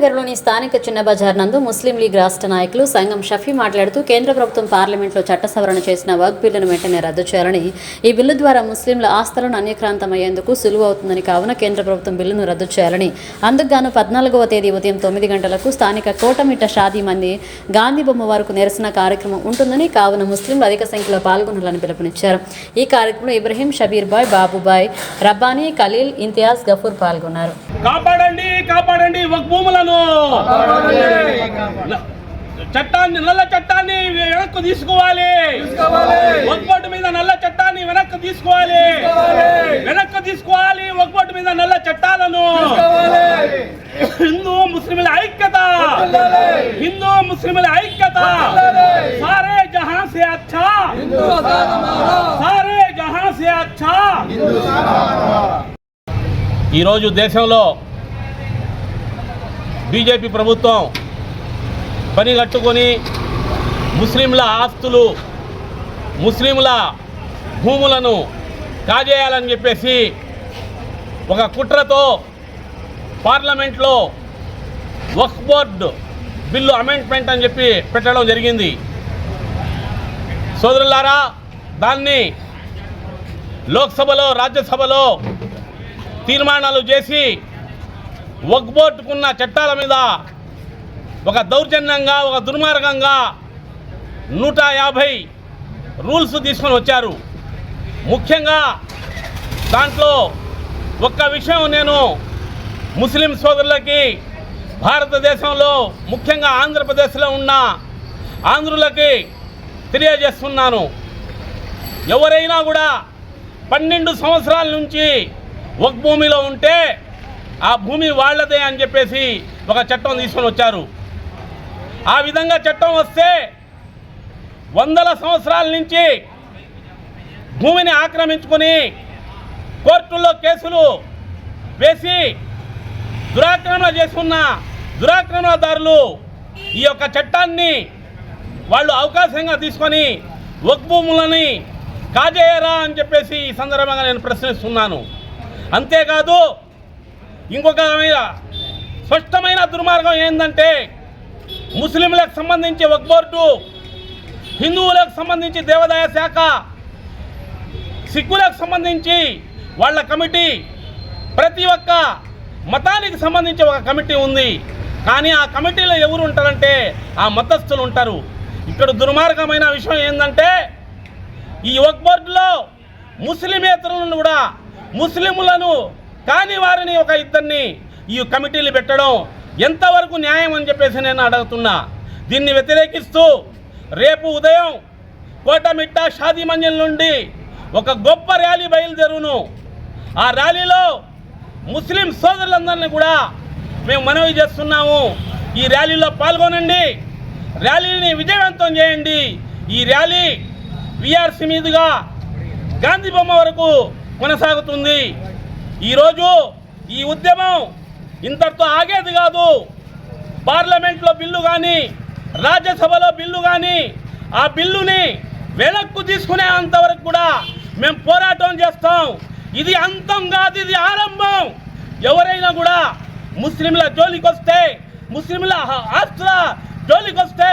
నగర్లోని స్థానిక చిన్న బజార్ నందు ముస్లిం లీగ్ రాష్ట్ర నాయకులు సంఘం షఫీ మాట్లాడుతూ కేంద్ర ప్రభుత్వం పార్లమెంట్లో చట్ట సవరణ చేసిన వర్క్ బిల్లును వెంటనే రద్దు చేయాలని ఈ బిల్లు ద్వారా ముస్లింల ఆస్థలను అన్యక్రాంతమయ్యేందుకు సులువు అవుతుందని కావున కేంద్ర ప్రభుత్వం బిల్లును రద్దు చేయాలని. అందుకుగాను పద్నాలుగవ తేదీ ఉదయం తొమ్మిది గంటలకు స్థానిక కోటమిట్ట షాదీ మంది గాంధీ బొమ్మ వరకు నిరసన కార్యక్రమం ఉంటుందని కావున ముస్లింలు అధిక సంఖ్యలో పాల్గొనాలని పిలుపునిచ్చారు. ఈ కార్యక్రమంలో ఇబ్రహీం షబీర్ బాయ్ బాబుబాయ్ రబ్బానీ ఖలీల్ ఇంతియాజ్ గఫూర్ పాల్గొన్నారు. కాపాడండి కాపాడండి ఒక భూములను చట్టాన్ని నల్ల చట్టాన్ని వెనక్కు తీసుకోవాలి. ఒక్కోటి మీద నల్ల చట్టాన్ని వెనక్కు తీసుకోవాలి. వెనక్కు తీసుకోవాలి ఒక్కోటి మీద నల్ల చట్టాలను. హిందూ ముస్లింల ఐక్యత. హిందూ ముస్లింల ఐక్యత. సారే జహాం సే అచ్చా. సారే జహాం సే అచ్చా. ఈరోజు దేశంలో బీజేపీ ప్రభుత్వం పని కట్టుకొని ముస్లింల ఆస్తులు ముస్లింల భూములను కాజేయాలని చెప్పేసి ఒక కుట్రతో పార్లమెంట్లో వక్ఫ్ బోర్డు బిల్లు అమెండ్మెంట్ అని చెప్పి పెట్టడం జరిగింది. సోదరులారా దాన్ని లోక్సభలో రాజ్యసభలో తీర్మానాలు చేసి వక్ చట్టాల మీద ఒక దౌర్జన్యంగా ఒక దుర్మార్గంగా నూట యాభై రూల్స్ తీసుకొని వచ్చారు. ముఖ్యంగా దాంట్లో ఒక్క విషయం నేను ముస్లిం సోదరులకి భారతదేశంలో ముఖ్యంగా ఆంధ్రప్రదేశ్లో ఉన్న ఆంధ్రులకి తెలియజేస్తున్నాను. ఎవరైనా కూడా పన్నెండు సంవత్సరాల నుంచి ఒక భూమిలో ఉంటే ఆ భూమి వాళ్ళదే అని చెప్పేసి ఒక చట్టం తీసుకొని వచ్చారు. ఆ విధంగా చట్టం వస్తే వందల సంవత్సరాల నుంచి భూమిని ఆక్రమించుకొని కోర్టుల్లో కేసులు వేసి దురాక్రమణ చేసుకున్న దురాక్రమణదారులు ఈ యొక్క చట్టాన్ని వాళ్ళు అవకాశంగా తీసుకొని వగ్భూములని కాజేయరా అని చెప్పేసి ఈ సందర్భంగా నేను ప్రశ్నిస్తున్నాను. అంతేకాదు ఇంకొక మీద స్పష్టమైన దుర్మార్గం ఏంటంటే ముస్లింలకు సంబంధించి ఒక బోర్డు హిందువులకు సంబంధించి దేవాదాయ శాఖ సిక్కులకు సంబంధించి వాళ్ళ కమిటీ ప్రతి ఒక్క మతానికి సంబంధించి ఒక కమిటీ ఉంది. కానీ ఆ కమిటీలో ఎవరు ఉంటారంటే ఆ మతస్థులు ఉంటారు. ఇక్కడ దుర్మార్గమైన విషయం ఏంటంటే ఈ వక్ బోర్డులో ముస్లిమేతరులను కూడా ముస్లిములను కానీ వారిని ఒక ఇద్దరిని ఈ కమిటీలు పెట్టడం ఎంతవరకు న్యాయం అని చెప్పేసి నేను అడుగుతున్నా. దీన్ని వ్యతిరేకిస్తూ రేపు ఉదయం కోటమిట్ట షాదీ మంజిల్ నుండి ఒక గొప్ప ర్యాలీ బయలుదేరును. ఆ ర్యాలీలో ముస్లిం సోదరులందరినీ కూడా మేము మనవి చేస్తున్నాము. ఈ ర్యాలీలో పాల్గొనండి. ర్యాలీని విజయవంతం చేయండి. ఈ ర్యాలీ విఆర్సి మీదుగా గాంధీ బొమ్మ వరకు కొనసాగుతుంది. ఈరోజు ఈ ఉద్యమం ఇంతటితో ఆగేది కాదు. పార్లమెంట్లో బిల్లు కానీ రాజ్యసభలో బిల్లు కానీ ఆ బిల్లుని వెనక్కు తీసుకునే అంతవరకు కూడా మేము పోరాటం చేస్తాం. ఇది అంతం కాదు ఇది ఆరంభం. ఎవరైనా కూడా ముస్లింల జోలికి వస్తే ముస్లింల ఆస్తుల జోలికి వస్తే